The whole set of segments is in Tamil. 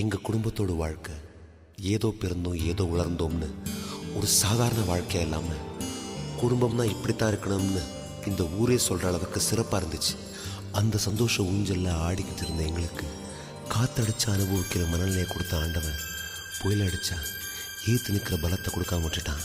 எங்க குடும்பத்தோட வாழ்க்கை ஏதோ பிறந்தோம் ஏதோ உலர்ந்தோம்னு ஒரு சாதாரண வாழ்க்கை இல்லாம குடும்பம்னா இப்படித்தான் இருக்கணும்னு இந்த ஊரே சொல்ற அளவுக்கு சிறப்பா இருந்துச்சு. அந்த சந்தோஷ ஊஞ்சல்ல ஆடிக்கிட்டு இருந்த எங்களுக்கு காத்தடிச்சு அனுபவிக்கிற மனநிலையை கொடுத்த ஆண்டவன் புயல் அடிச்சா ஏற்று நிற்கிற பலத்தை கொடுக்காம விட்டுட்டான்.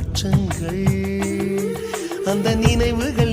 அச்சங்கள். அந்த நினைவுகள்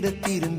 நெஞ்சினில்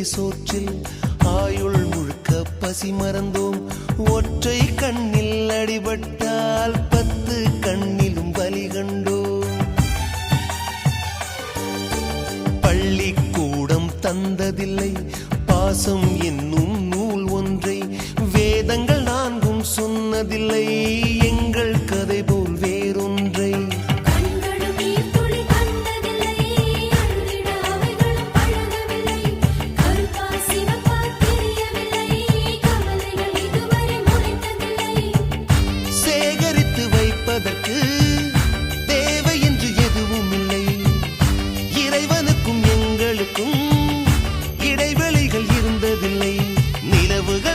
ஊட்டிய சோற்றில் ஆயுள் முழுக்க பசி மறந்தோம். ஒற்றை கண்ணில் அடிபட்டு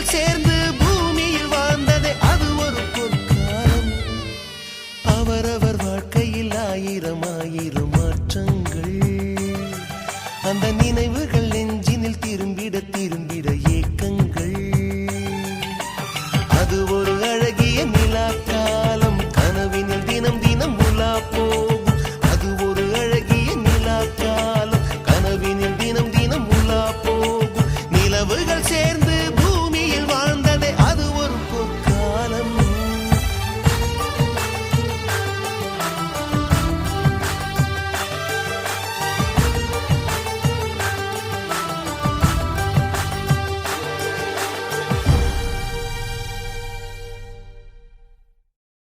சேர்ந்து பூமியில் வாழ்ந்ததே அது ஒரு பொற்காலம். அவரவர் வாழ்க்கையில் ஆயிரம் ஆயிரம் மாற்றங்கள். அந்த நினைவுகள் நெஞ்சினில் திரும்பிட திரும்பிட